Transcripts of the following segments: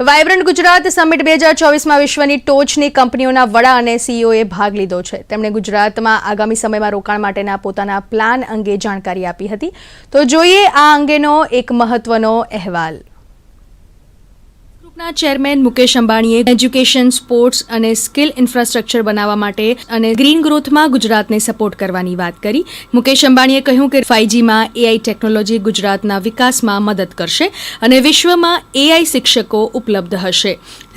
Vibrant Gujarat summit બે હજાર ચોવીસમાં વિશ્વની ટોચની કંપનીઓના વડા અને સીઈઓએ ભાગ લીધો છે. તેમણે ગુજરાતમાં આગામી સમયમાં રોકાણ માટેના પોતાના પ્લાન અંગે જાણકારી આપી હતી. તો જોઈએ આ અંગેનો એક મહત્વનો અહેવાલ. ગ્રુપના ચેરમેન મુકેશ અંબાણીએ એજ્યુકેશન, સ્પોર્ટ્સ અને સ્કિલ ઇન્ફ્રાસ્ટ્રક્ચર બનાવવા માટે અને ગ્રીન ગ્રોથમાં ગુજરાતને સપોર્ટ કરવાની વાત કરી. મુકેશ અંબાણીએ કહ્યું કે ફાઇવજીમાં એઆઈ ટેકનોલોજી ગુજરાતના વિકાસમાં મદદ કરશે અને વિશ્વમાં એઆઈ શિક્ષકો ઉપલબ્ધ હશે.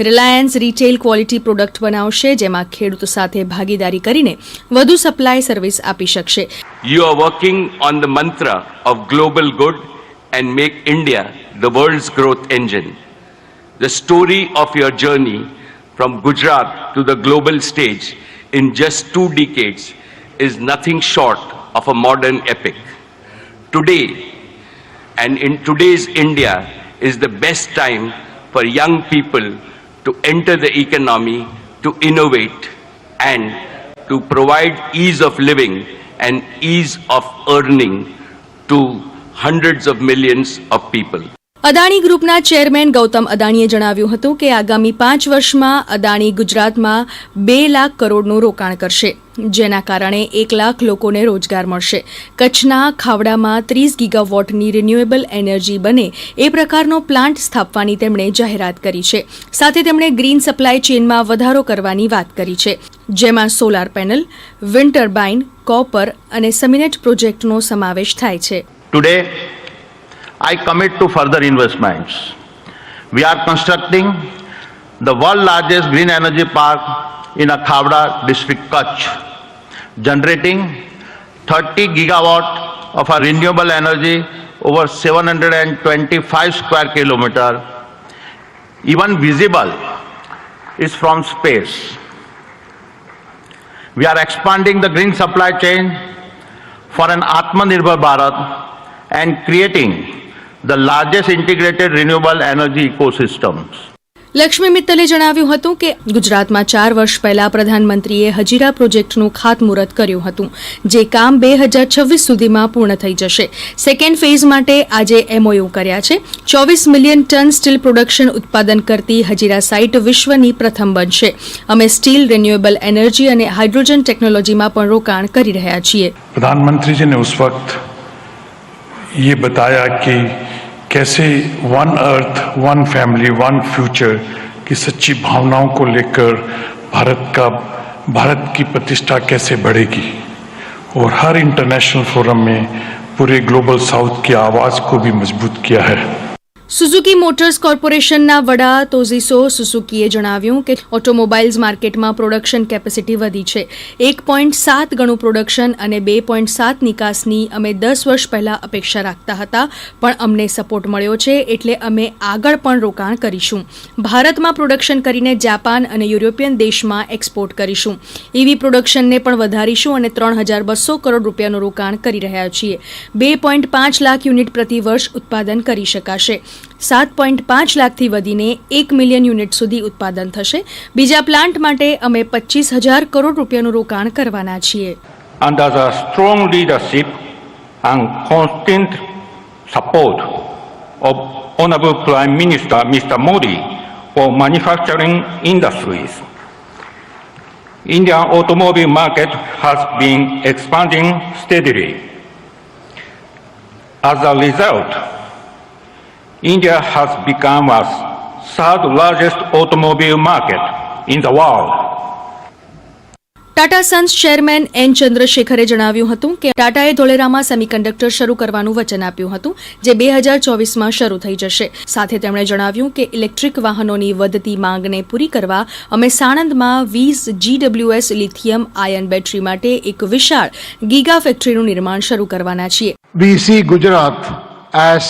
રિલાયન્સ રિટેલ ક્વોલિટી પ્રોડક્ટ બનાવશે, જેમાં ખેડૂત સાથે ભાગીદારી કરીને વધુ સપ્લાય સર્વિસ આપી શકશે. You are working on the mantra of global good and make India the world's growth engine. The story of your journey from Gujarat to the global stage in just two decades is nothing short of a modern epic. Today, and in today's India, is the best time for young people to enter the economy, to innovate, and to provide ease of living and ease of earning to hundreds of millions of people. Adani ગ્રુપના chairman Gautam અદાણીએ જણાવ્યું હતું કે આગામી પાંચ વર્ષમાં અદાણી ગુજરાતમાં બે લાખ કરોડનું રોકાણ કરશે, જેના કારણે એક લાખ લોકોને રોજગાર મળશે. કચ્છના ખાવડામાં ત્રીસ ગીગાવોટની રિન્યુએબલ એનર્જી બને એ પ્રકારનો પ્લાન્ટ સ્થાપવાની તેમણે જાહેરાત કરી છે. સાથે તેમણે ગ્રીન સપ્લાય ચેઇનમાં વધારો કરવાની વાત કરી છે. જેમાં solar panel wind turbine copper અને સમિનેટ પ્રોજેક્ટનો સમાવેશ થાય છે. I commit to further investments. We are constructing the world largest green energy park in Akhavda district, Kutch, generating 30 gigawatt of our renewable energy over 725 square kilometer. Even visible is from space. We are expanding the green supply chain for an Atmanirbhar Bharat and creating the largest integrated renewable energy ecosystems. Lakshmi મિત્તલે જણાવ્યું હતું કે ગુજરાતમાં ચાર વર્ષ પહેલા પ્રધાનમંત્રીએ હજીરા પ્રોજેક્ટનું ખાતમુહૂર્ત કર્યું હતું જે કામ બે હજાર છવ્વીસ સુધીમાં પૂર્ણ થઈ જશે. સેકન્ડ ફેઝ માટે આજે એમઓયુ કર્યા છે. ચોવીસ મિલિયન ટન સ્ટીલ પ્રોડક્શન ઉત્પાદન કરતી હજીરા સાઇટ વિશ્વની પ્રથમ બનશે. અમે સ્ટીલ રિન્યુએબલ એનર્જી અને હાઇડ્રોજન ટેકનોલોજીમાં પણ રોકાણ કરી રહ્યા છીએ. પ્રધાનમંત્રીજીને ઉસ વખત ये बताया कि कैसे one earth, one family, one future की सच्ची भावनाओं को लेकर भारत का, भारत की प्रतिष्ठा कैसे बढ़ेगी। और हर इंटरनेशनल फोरम में पूरे ग्लोबल साउथ की आवाज़ को भी मज़बूत किया है। સુઝુકી મોટર્સ કોર્પોરેશનના વડા તોઝીસો સુઝુકીએ જણાવ્યું કે ઓટોમોબાઇલ્સ માર્કેટમાં પ્રોડક્શન કેપેસિટી વધી છે. એક પોઈન્ટ સાત ગણું પ્રોડક્શન અને બે પોઈન્ટ સાત નિકાસની અમે દસ વર્ષ પહેલાં અપેક્ષા રાખતા હતા, પણ અમને સપોર્ટ મળ્યો છે એટલે અમે આગળ પણ રોકાણ કરીશું. ભારતમાં પ્રોડક્શન કરીને જાપાન અને યુરોપિયન દેશમાં એક્સપોર્ટ કરીશું. ઇવી પ્રોડક્શનને પણ વધારીશું અને ત્રણ હજાર બસો કરોડ રૂપિયાનું રોકાણ કરી રહ્યા છીએ. બે પોઈન્ટ પાંચ લાખ યુનિટ પ્રતિ વર્ષ ઉત્પાદન કરી શકાશે. સાત પોઈન્ટ પાંચ લાખથી વધીને એક મિલિયન યુનિટ સુધી ઉત્પાદન થશે બીજા પ્લાન્ટ માટે અમે પચીસ હજાર કરોડ રૂપિયાનું રોકાણ કરવાના છીએ leadership and constant support of Honorable Prime Minister Mr. Modi for manufacturing industries. Indian automobile market has been expanding steadily. As a result, India has become a third largest automobile market in the world. Tata Sons chairman N ચંદ્રશેખરે જણાવ્યું હતું કે ટાટાએ ધોલેરામાં semiconductor શરૂ કરવાનું વચન આપ્યું હતું જે બે હજાર ચોવીસમાં શરૂ થઈ જશે. સાથે તેમણે જણાવ્યું કે ઇલેક્ટ્રિક વાહનોની વધતી માંગને પૂરી કરવા અમે સાણંદમાં વીસ જીડબ્લ્યુએસ લિથિયમ આયન બેટરી માટે એક વિશાળ ગીગા ફેક્ટરીનું નિર્માણ શરૂ કરવાના છીએ. we Gujarat Gujarat as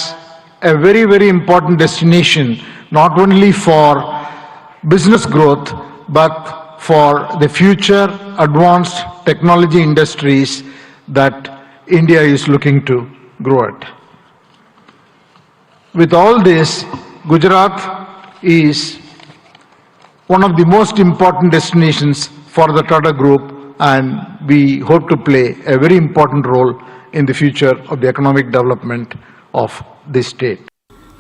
a very, very important destination, not only for business growth, but for the future advanced technology industries that India is looking to grow at. With all this, Gujarat is one of the most important destinations for the Tata Group, and we hope to play a very important role in the future of the economic development of this state.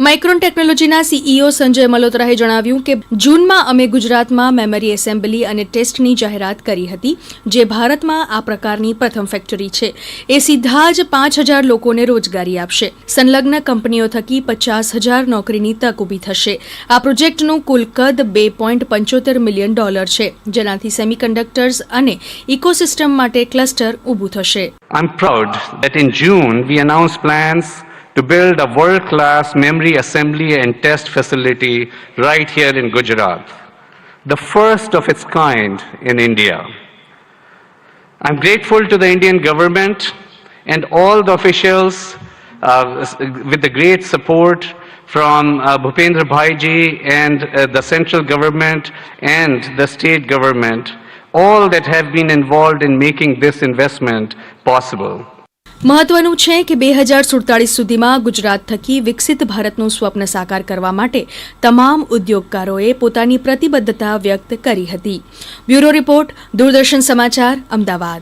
Micron ટેકનોલોજીના CEO Sanjay મલોત્રાએ જણાવ્યું કે જૂનમાં અમે ગુજરાતમાં memory assembly અને ટેસ્ટની જાહેરાત કરી હતી જે ભારતમાં આ પ્રકારની પ્રથમ ફેક્ટરી છે. એ સીધા જ પાંચ હજાર લોકોને રોજગારી આપશે. સંલગ્ન કંપનીઓ થકી પચાસ હજાર નોકરીની તક ઊભી થશે. આ પ્રોજેક્ટનું કુલ કદ બે પોઈન્ટ પંચોતેર મિલિયન ડોલર છે જેનાથી સેમિકન્ડક્ટર્સ અને ઇકોસિસ્ટમ માટે ક્લસ્ટર ઊભું થશે. To build a world class memory assembly and test facility right here in Gujarat, the first of its kind in India. I'm grateful to the Indian government and all the officials uh, with the great support from uh, Bhupendra Bhaiji and uh, the central government and the state government, all that have been involved in making this investment possible. મહત્વનું છે કે બે હજાર સુડતાલીસ સુધીમાં ગુજરાત થકી વિકસિત ભારતનું સ્વપ્ન સાકાર કરવા માટે તમામ ઉદ્યોગકારોએ પોતાની પ્રતિબદ્ધતા વ્યક્ત કરી હતી. બ્યુરો રિપોર્ટ, દૂરદર્શન સમાચાર, અમદાવાદ.